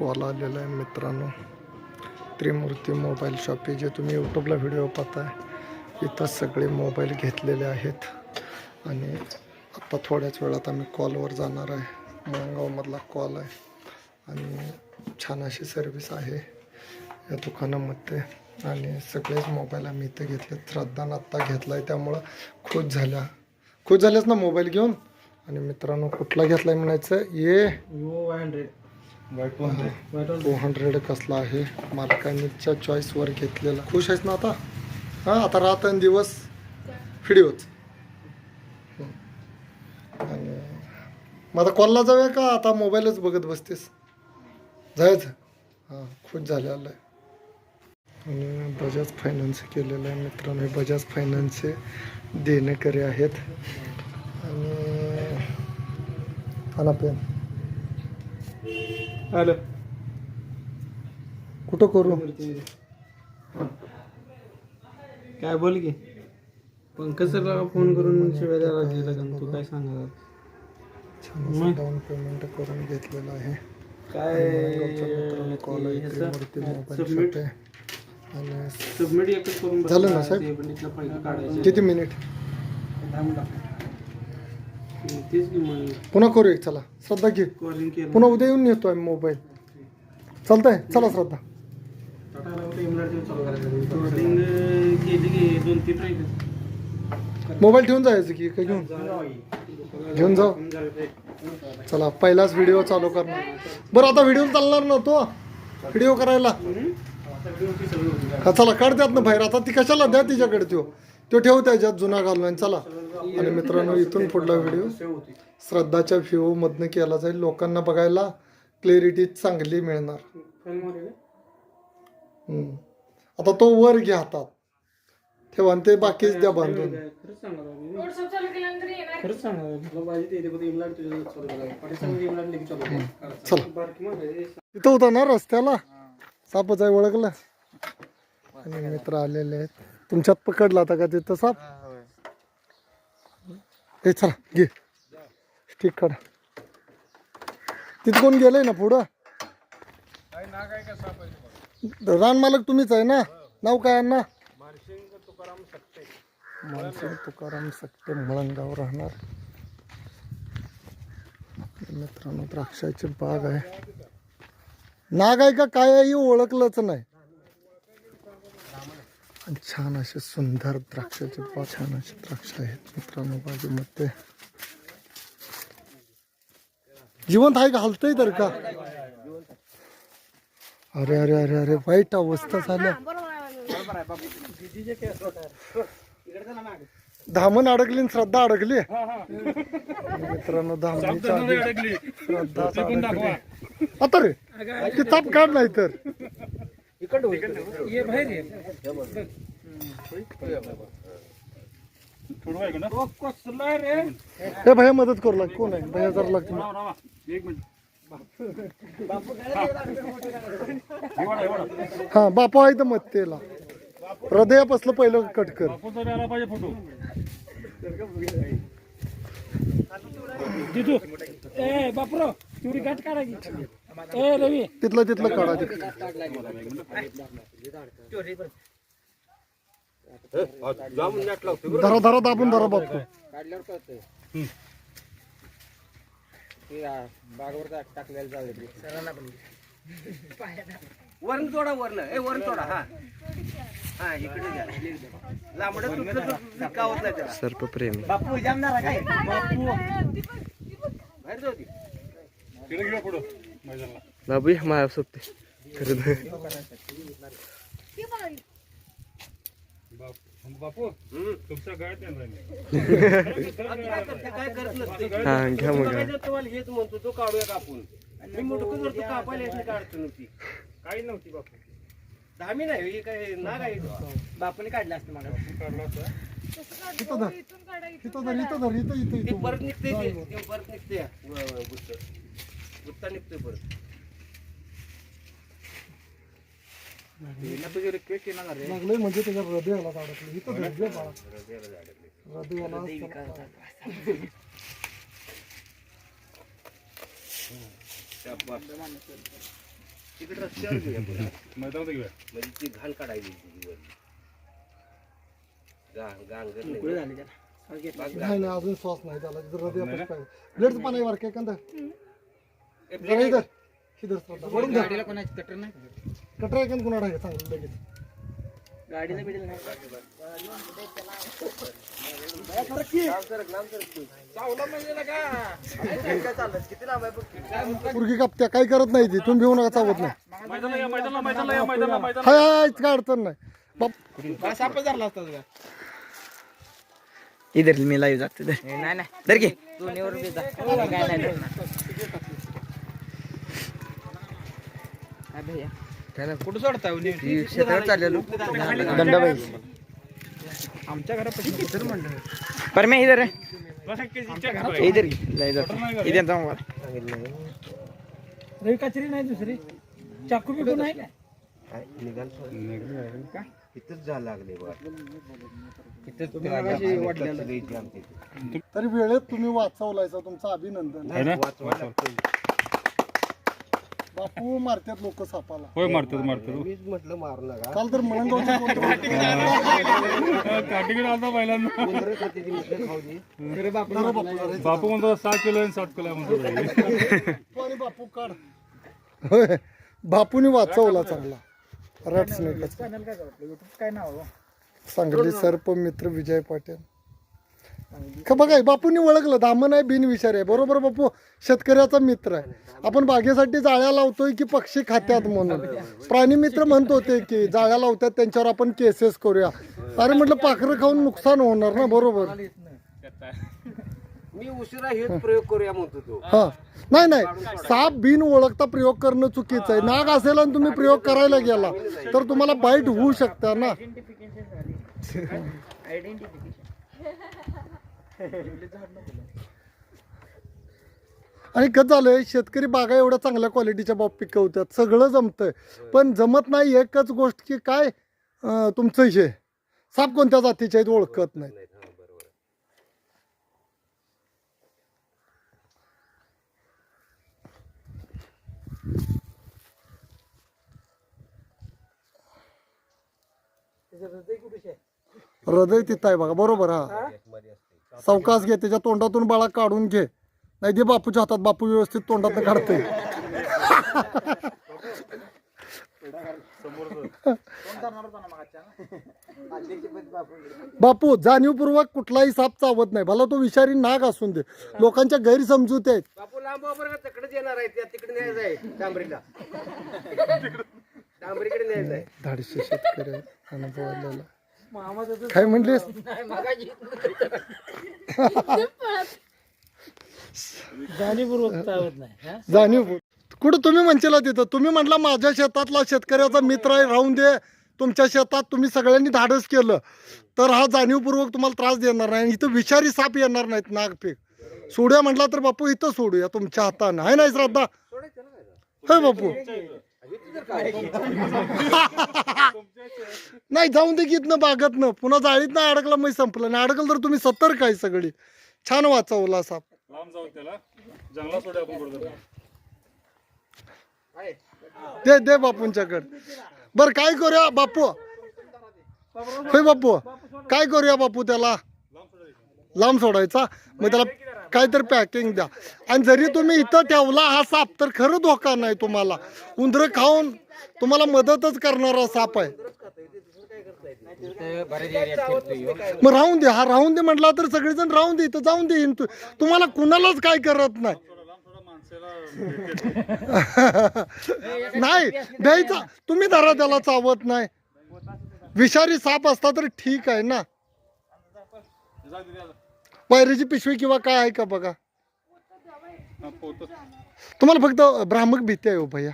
Call आलेला आहे मित्रांनो. त्रिमूर्ती मोबाईल शॉप आहे जे तुम्ही यूट्यूबला व्हिडिओ पाहताय इथं सगळे मोबाईल घेतलेले आहेत. आणि आत्ता थोड्याच वेळात आम्ही कॉलवर जाणार आहे. मळंगावमधला कॉल आहे. आणि छान अशी सर्विस आहे या दुकानामध्ये. आणि सगळेच मोबाईल आम्ही इथे घेतले. श्रद्धानं आत्ता घेतला आहे त्यामुळं खुश झाल्या. खुश झाल्याच ना मोबाईल घेऊन? आणि मित्रांनो कुठला घेतला आहे म्हणायचं? ये. Vivo Y hundred Y two hundred कसला आहे? मालकानीच्या चॉईसवर घेतलेला. खुश आहेस ना आता? हां आता रात आणि दिवस? व्हिडिओच आणि मग आता कॉलला जाऊया का? आता मोबाईलच बघत बसतेस. जायचं हां खुश झालेलं आहे. आणि बजाज फायनान्स केलेलं आहे मित्रांनो. हे बजाज फायनान्सचे देणेकरी आहेत. आणि आणा पेन हॅलो कुठं करू? काय बोल की. पंकज सरला फोन करून शिवाय द्यायला लागले का तू काय छान डाऊन पेमेंट करून घेतलेलं आहे. काय कॉल आणि सबमिट एकच करून. झालं ना, साहेब? किती मिनिट दहा मिनिटं. हम्म, तेच की मग. पुन्हा करू एक चला. श्रद्धा घे. कॉलिंग केलं. पुन्हा उद्या येऊन येतो आम्ही मोबाईल चालतंय? चला श्रद्धा. टाटाला कुठे इमरान चालू करायचं. कॉलिंग केली की दोन तीन राहिले मोबाईल ठेवून जायचं की काय घेऊन? घेऊन जाऊ. चला पहिलाच व्हिडिओ चालू करणार. बरं आता व्हिडिओ चालणार ना तो? व्हिडिओ करायला. हा चला काढ द्यात ना बाहेर. आता ती कशाला द्या तिच्याकडे त्यो तो ठेव त्याच्यात जुना घालून चला. आणि मित्रांनो इथून पुढला व्हिडिओ. श्रद्धाच्या व्ह्यू मधनं केला जाईल. लोकांना बघायला क्लॅरिटी चांगली मिळणार. हम्म. आता तो वर घ्या हातात ठेवा आणि ते बाकीच द्या बांधून चला. तिथं होता ना रस्त्याला? सापच आहे ओळखलं. आणि मित्र आलेले आहेत. तुमच्यात पकडला होता का तिथं साप? हे चला घे. ठीक काढा. तिथं कोण गेलंय ना पुढं? रान मालक तुम्हीच आहे ना? नाव काय आहे ना मानसिंग तुकाराम सक्ते मळंगाव राहणार. मित्रांनो द्राक्षाची बाग आहे. नाग आहे का काय आहे हे ओळखलंच नाही. छान असे सुंदर द्राक्षाचे छान असे द्राक्ष आहेत मित्रांनो बाजूमध्ये. जिवंत आहे का? हलतंय तर का? अरे अरे अरे अरे वाईट अवस्था झाल्या. धामण अडकली श्रद्धा अडकली. मित्रांनो आधी श्रद्धा आता रे ते ताप काढ नाही तर ये बाहेर ये. ओ, कसला रे? हे भैया मदत करू लाग. कोण आहे? भैया जरा लागते हा. बापा आहे तर मत त्याला हृदयापासलं पहिलं कट कर. ए बापरो तेवढी गाठ काढा की. ए रवी तिथलं तिथलं काढा. धरा धरा दाबून धरा बापू वरण तोडा वरण. ए वरण तोडा हा. हा इकडे लांबड तुटलं कावत नाही त्याला. सर्पप्रेमी. बापू जामणार काय? बापू. बाहेर जाऊ दे. बाबू काय करत नसते हा घ्या मग तुम्हाला हेच म्हणतो तो काढूया कापून. मी मोठं जर तू कापायला याची काय अडचण नव्हती. काही नव्हती बापू. धामी नाही हे काय नाग आहे बापूने काढला असतं मला. इथं धर इथं धर इथं धर इथं इथं ते इथं परत निघते ते ते परत. निघते गुत्त गुत्ता निघतोय परत लागलंय म्हणजे त्याच्या हृदयाला अडकलं इथं बाळा. हृदयाला असतं. तिकडे रस्त्यावर घेऊया पुढे. म्हणजे ती घाण काढायची वरली. नाही. घेतला. बाग नाही नाही अजून श्वास नाही त्याला पाहिजे. ब्लेडचं पाणी वर काय कंदा जरा इधर. इधर. श्रद्धा. वरून जा. गाडीला कोणाची कटर नाही? कटर आहे का कुणाला आहे? चांगलं लगेच. गाडीला बिडीला नाही. पुरगी कापत्या काही करत नाही ती. तुम्ही भिवू नका चावत नाही. हाय हाय काय अडचण नाही. बाप. सापच धरला असता तुझा इधर मी लाईव्ह जातो. नाही नाही. धर घे दोन्हीवर बी जा. काय नाही धरणार. काय भैया कुठं सोडता शेतात चाललेलो. दंडाबाई. आमच्या म्हणलं इधर. इधर इधर जाऊ मला रवी कचरी नाही दुसरी? चाकू बिकू नाही काय? इथंच जा लागले बघा. तरी वेळेत तुम्ही वाचवलायचा तुमचं अभिनंदन. बापू मारतात लोक सापाला. होय मारतात मारतात. मीच म्हटलं मारू नका. काल तर मळंगावच्या काटेकडे आलता पहिल्यांदा. उंदरं खाते ती मिठं खाऊ दे. बापू म्हणतो सहा किलो आणि सात किलो आहे म्हणतो बापू काढ. होय बापूने वाचवला चांगला. रट्स नाही काय नाव सांगली सर्प मित्र विजय पाटील. का बघा बापूंनी ओळखलं दामन आहे बिनविचार आहे. बरोबर बापू? शेतकऱ्याचा मित्र आहे. आपण बागेसाठी जाळ्या लावतोय की पक्षी खात्यात म्हणून. प्राणी मित्र म्हणत होते की जाळ्या लावतात त्यांच्यावर आपण केसेस करूया. अरे म्हटलं पाखरं खाऊन नुकसान होणार ना बरोबर? मी उशिरा हेच प्रयोग करूया म्हणतो तो. हा. नाही नाही. साप बिन ओळखता प्रयोग करणं चुकीचं आहे. नाग असेल आणि तुम्ही प्रयोग करायला गेला तर तुम्हाला बाईट होऊ शकता ना. आणि कसं झालंय शेतकरी बागा एवढ्या चांगल्या क्वालिटीच्या बाब पिकवतात. सगळं जमतंय. पण जमत नाही एकच गोष्ट की काय अं, तुमचं हे साप कोणत्या जातीचे आहेत ओळखत नाही. हृदय तिथं आहे बघा बरोबर हा? सावकाश घे त्याच्या तोंडातून बाळा काढून घे. नाही दे बापूच्या हातात बापू व्यवस्थित तोंडात काढते बापू जाणीवपूर्वक कुठलाही साप चावत नाही. भला तो विषारी नाग असून दे. लोकांच्या गैरसमजुती आहेत. बापू लांब बरोबर तिकडेच येणार आहे. त्या तिकडे न्यायचं आहे. डांबरीला. डांबरीकडे न्यायचं आहे. धाडशी शेतकरी अनुभव आलेला काय म्हणलीस? जाणीव कुठं तुम्ही म्हणशीला तिथं? तुम्ही म्हटला माझ्या शेतातला शेतकऱ्याचा मित्र आहे राहून दे. तुमच्या शेतात तुम्ही सगळ्यांनी धाडस केलं. तर हा जाणीवपूर्वक तुम्हाला त्रास देणार नाही इथं विषारी साप येणार नाहीत नागपीक. सोडूया म्हटला तर बापू इथं सोडूया तुमच्या हातानं. आहे नाही श्रद्धा? होय बापू. नाही जाऊन दे की इथनं बागतनं पुन्हा जाळीत ना अडकला मग संपलं. नाही अडकलं तर तुम्ही सतर्क आहे सगळी. छान वाचवला साप दे दे बापूंच्याकडे. बर काय करूया बापू? होय बापू. काय करूया बापू त्याला? लांब सोडायचा. मग त्याला काहीतरी पॅकिंग द्या. आणि जरी तुम्ही इथं ठेवला हा साप तर खरं धोका नाही तुम्हाला. उंदरं खाऊन तुम्हाला मदतच करणारा साप आहे. मग राहून दे हा राहून दे म्हटला तर सगळेजण राहून दे इथं जाऊन दे तु- तुम्हाला कुणालाच काय करत नाही. नाही द्यायचा. तुम्ही धरा त्याला चावत नाही. विषारी साप असता तर ठीक आहे ना. पायरीची पिशवी किंवा काय आहे का बघा? तुम्हाला फक्त भ्रामक भीती आहे हो भैया.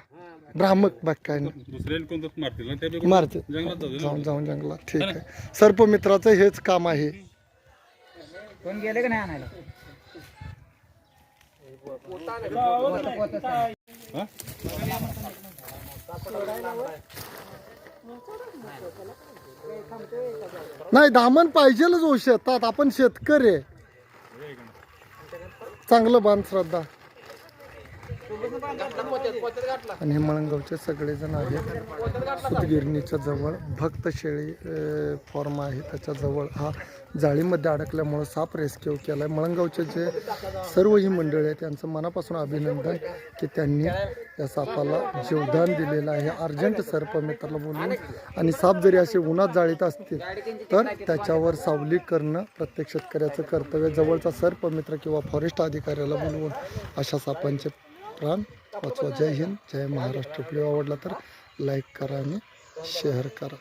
भ्रामक बाग काय नाही. मारते. जाऊन जाऊन जंगलात. ठीक आहे. सर्प मित्राचं हेच काम आहे. कोण गेले का नाही आणायला? नाही दामन पाहिजेलच हो शेतात. आपण शेतकरी आहे. चांगलं बांध श्रद्धा. आणि हे सगळेजण आहेत. सुतगिरणीच्या जवळ भक्त शेळी फॉर्म आहे. त्याच्याजवळ हा जाळीमध्ये अडकल्यामुळं साप रेस्क्यू केला आहे मळंगावचे जे सर्व ही मंडळी आहेत त्यांचं मनापासून अभिनंदन की त्यांनी या सापाला जीवदान दिलेलं आहे. अर्जंट सर्पमित्राला बोलून. आणि साप जरी असे उन्हात जाळीत असतील तर त्याच्यावर सावली करणं प्रत्येक शेतकऱ्याचं कर्तव्य. जवळचा सर्पमित्र किंवा फॉरेस्ट अधिकाऱ्याला बोलवून अशा सापांचे प्राण वाचवा. जय हिंद जय महाराष्ट्र. व्हिडिओ आवडला तर लाईक करा आणि शेअर करा.